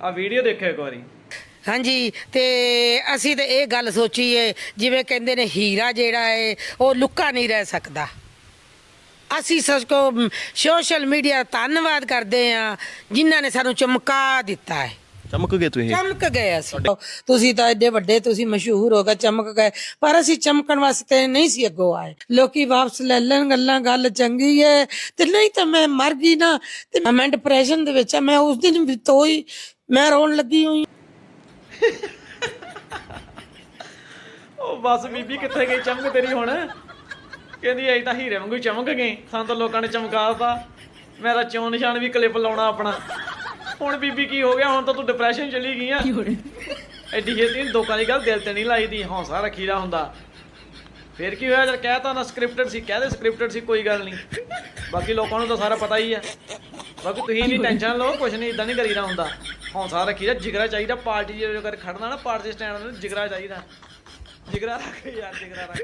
ਆ ਵੀਡੀਓ ਦੇਖਿਓ ਇੱਕ ਵਾਰੀ। ਹਾਂਜੀ ਤੇ ਅਸੀਂ ਤੇ ਇਹ ਗੱਲ ਸੋਚੀਏ ਜਿਵੇਂ ਕਹਿੰਦੇ ਨੇ ਹੀਰਾ ਜਿਹੜਾ ਹੈ ਉਹ ਲੁੱਕਾ ਨਹੀਂ ਰਹਿ ਸਕਦਾ। ਅਸੀਂ ਸੱਚ ਕੋ ਸੋਸ਼ਲ ਮੀਡੀਆ ਧੰਨਵਾਦ ਕਰਦੇ ਆ ਜਿਨ੍ਹਾਂ ਨੇ ਸਾਨੂੰ ਚਮਕਾ ਦਿੱਤਾ ਹੈ ਚਮਕ ਗਏ ਤੁਸੀਂ? ਚਮਕ ਗਏ ਅਸੀਂ। ਤੁਸੀਂ ਤਾਂ ਐਡੇ ਵੱਡੇ ਤੁਸੀਂ ਮਸ਼ਹੂਰ ਹੋ ਗਏ ਚਮਕ ਗਏ। ਪਰ ਅਸੀਂ ਚਮਕਣ ਵਾਸਤੇ ਨਹੀਂ ਸੀ ਅੱਗੋਂ ਆਏ। ਲੋਕੀ ਵਾਪਸ ਲੈ ਲੈਣ ਗੱਲਾਂ ਗੱਲ ਚੰਗੀ ਹੈ ਤੇ ਨਹੀਂ ਤਾਂ ਮੈਂ ਮਰ ਗਈ ਨਾ ਤੇ ਮੈਂ ਡਿਪਰੈਸ਼ਨ ਦੇ ਵਿੱਚ ਆ ਮੈਂ ਉਸ ਦਿਨ ਵੀ ਤੋਈ ਮੈਂ ਰੋਣ ਲੱਗੀ ਹੋਈ। ਉਹ ਬਸ ਬੀਬੀ ਕਿੱਥੇ ਗਈ? ਚਮਕ ਤੇਰੀ ਹੁਣ। ਕਹਿੰਦੀ ਐ ਤਾਂ ਹੀਰੇ ਵਾਂਗੂ ਚਮਕ ਗਏ। ਸਾਨੂੰ ਤਾਂ ਲੋਕਾਂ ਨੇ ਚਮਕਾਤਾ। ਮੇਰਾ ਚੋਣ ਨਿਸ਼ਾਨ ਵੀ ਕਲਿੱਪ ਲਾਉਣਾ ਆਪਣਾ। ਹੁਣ ਬੀਬੀ ਕੀ ਹੋ ਗਿਆ? ਹੁਣ ਤਾਂ ਤੂੰ ਡਿਪਰੈਸ਼ਨ ਚਲੀ ਗਈ ਆ। ਐਡੀ ਛੇਤੀ ਲੋਕਾਂ ਦੀ ਗੱਲ ਦਿਲ ਤੇ ਨਹੀਂ ਲਾਈਦੀ। ਹੌਸਲਾ ਰੱਖੀਦਾ ਹੁੰਦਾ। ਫੇਰ ਕੀ ਹੋਇਆ? ਜਦ ਕਹਿਤਾ ਨਾ ਸਕ੍ਰਿਪਟਡ ਸੀ ਕਹਦੇ ਸਕ੍ਰਿਪਟਡ ਸੀ ਕੋਈ ਗੱਲ ਨਹੀਂ। ਬਾਕੀ ਲੋਕਾਂ ਨੂੰ ਤਾਂ ਸਾਰਾ ਪਤਾ ਹੀ ਆ। ਬਾਕੀ ਤੁਸੀਂ ਨਹੀਂ ਟੈਨਸ਼ਨ ਲਓ ਕੁਝ ਨਹੀਂ ਇਦਾਂ ਨਹੀਂ ਕਰੀਦਾ ਹੁੰਦਾ। ਹੌਸਲਾ ਰੱਖੀਦਾ ਜਿਗਰਾ ਚਾਹੀਦਾ, ਪਾਰਟੀ ਜੇ ਕਰ ਖੜਨਾ ਨਾ, ਪਾਰਟੀ ਸਟੈਂਡ ਨੂੰ ਜਿਗਰਾ ਚਾਹੀਦਾ। ਜਿਗਰਾ ਰੱਖ ਯਾਰ, ਜਿਗਰਾ ਰੱਖ।